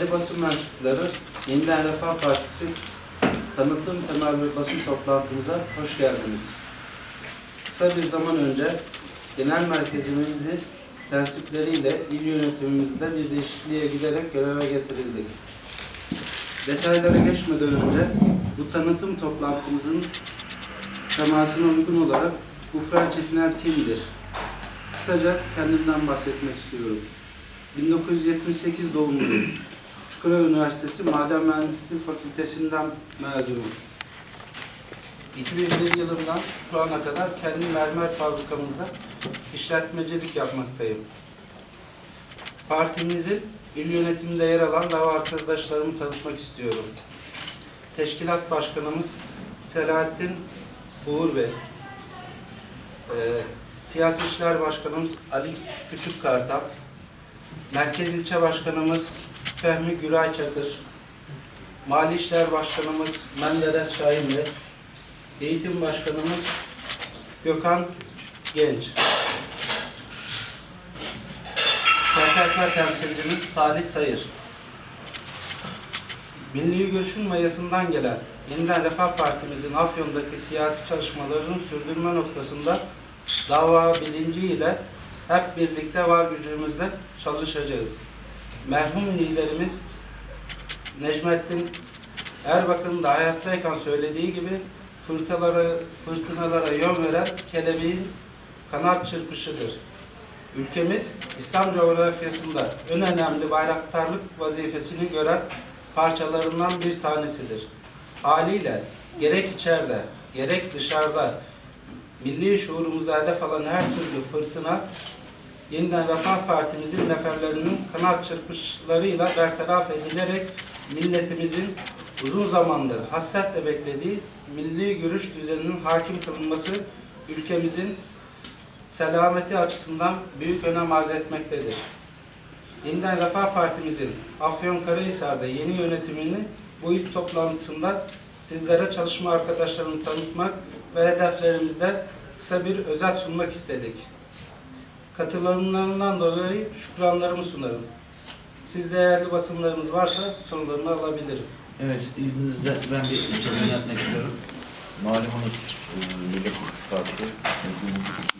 Değerli basın mensupları, Yeniden Refah Partisi tanıtım temelli basın toplantımıza hoş geldiniz. Kısa bir zaman önce genel merkezimizi tensipleriyle il yönetimimizde bir değişikliğe giderek göreve getirildik. Detaylara geçmeden önce bu tanıtım toplantımızın temasına uygun olarak Ufra Çetiner kimdir? Kısaca kendimden bahsetmek istiyorum. 1978 doğumluyum. Çukurova Üniversitesi Maden Mühendisliği Fakültesinden mezunum. 2001 yılından şu ana kadar kendi mermer fabrikamızda işletmecilik yapmaktayım. Partimizin il yönetiminde yer alan dava arkadaşlarımı tanıtmak istiyorum. Teşkilat Başkanımız Selahattin Uğur Bey, Ee, Siyasi İşler Başkanımız Ali Küçükkartal, Merkez İlçe Başkanımız Fehmi Güray Çakır, Mali İşler Başkanımız Menderes Şahin Bey, Eğitim Başkanımız Gökhan Genç, STK temsilcimiz Salih Sayır, Milli Görüş'ün mayasından gelen Yeniden Refah Partimizin Afyon'daki siyasi çalışmalarını sürdürme noktasında dava bilinciyle hep birlikte var gücümüzle çalışacağız. Merhum liderimiz Necmettin Erbakan'ın da hayattayken söylediği gibi fırtınalara, fırtınalara yön veren kelebeğin kanat çırpışıdır. Ülkemiz İslam coğrafyasında en önemli bayraktarlık vazifesini gören parçalarından bir tanesidir. Haliyle gerek içeride gerek dışarıda milli şuurumuza hedef alan her türlü fırtına yeniden Refah Partimizin neferlerinin kanat çırpışlarıyla bertaraf edilerek milletimizin uzun zamandır hasretle beklediği milli görüş düzeninin hakim kılınması ülkemizin selameti açısından büyük önem arz etmektedir. Yeniden Refah Partimizin Afyonkarahisar'da yeni yönetimini bu ilk toplantısında sizlere çalışma arkadaşlarını tanıtmak ve hedeflerimizde kısa bir özet sunmak istedik. Katılımlarından dolayı şükranlarımı sunarım. Siz değerli basınlarımız varsa sorularını alabilirim. Evet, izninizle ben bir soru yapmak istiyorum. Malumunuz Millet İttifakı, e,